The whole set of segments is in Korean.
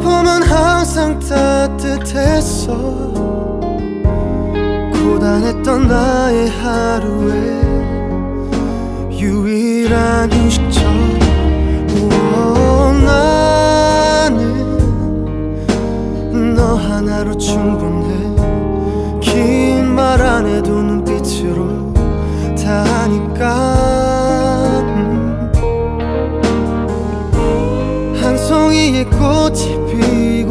품은 항상 따뜻했어 고단했던 나의 하루에 유일한 휴식처. 우와, 나는 너 하나로 충분해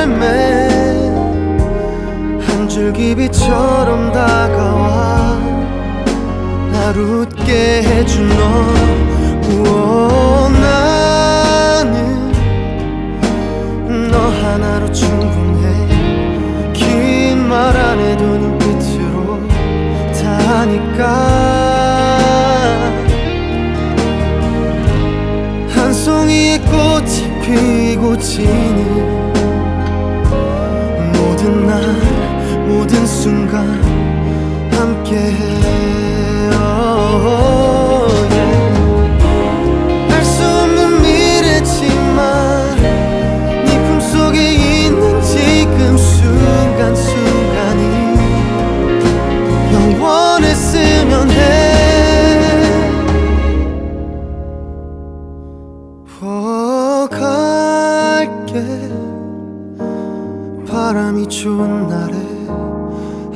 삶에 한 줄기 빛처럼 다가와 날 웃게 해준 너. 나는 너 하나로 충분해. 긴 말 안 해도 눈빛으로 다 하니까. 한 송이의 꽃이 피고 지는 원했으면 해. 어, 갈게. 바람이 좋은 날에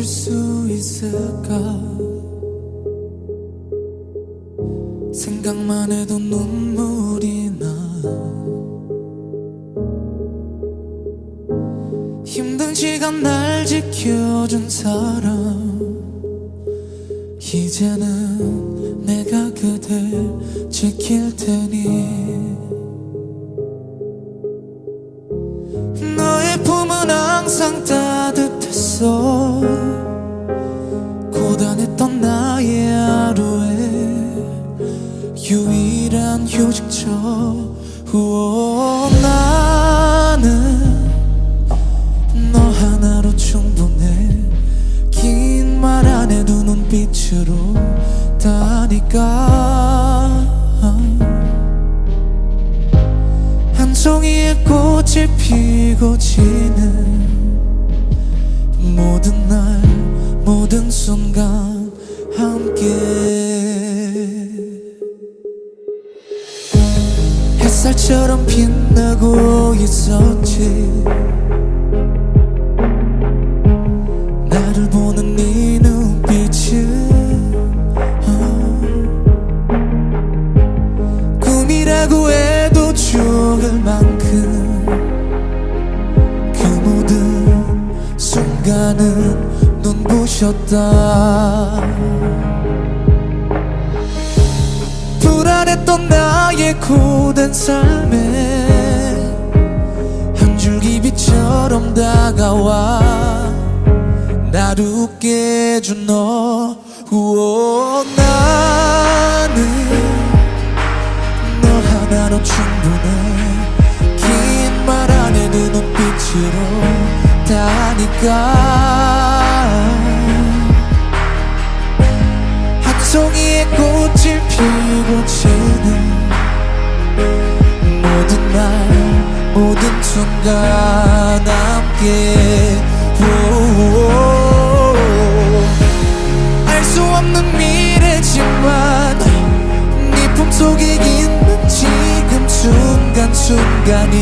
웃을 수 있을까? 생각만 해도 눈물이 나. 힘든 시간 날 지켜준 사람. 이제는 내가 그댈 지킬 테니 눈빛으로 다 하니까. 한 송이의 꽃이 피고 지는 모든 날 모든 순간 함께. 햇살처럼 빛나고 있었지 눈부셨다. 불안했던 나의 고된 삶에 한 줄기 TV처럼 다가와. 나를 웃게 해준 너. 우오, 나는 너 하나로 충분해. 긴 말 안에는 눈빛으로 다 하니까 모든 날 모든 순간 함께. 알 수 없는 미래지만 네 품속에 있는 지금 순간순간이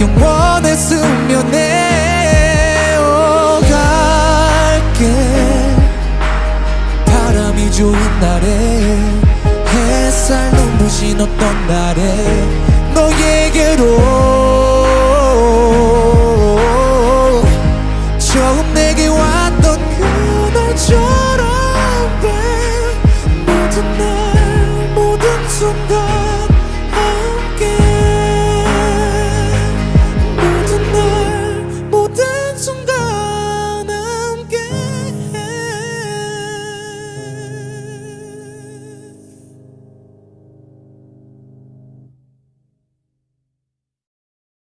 영원했으면 해 오, 갈게. 바람이 좋은 날에 햇살 눈 부신 어떤 날에 너에게로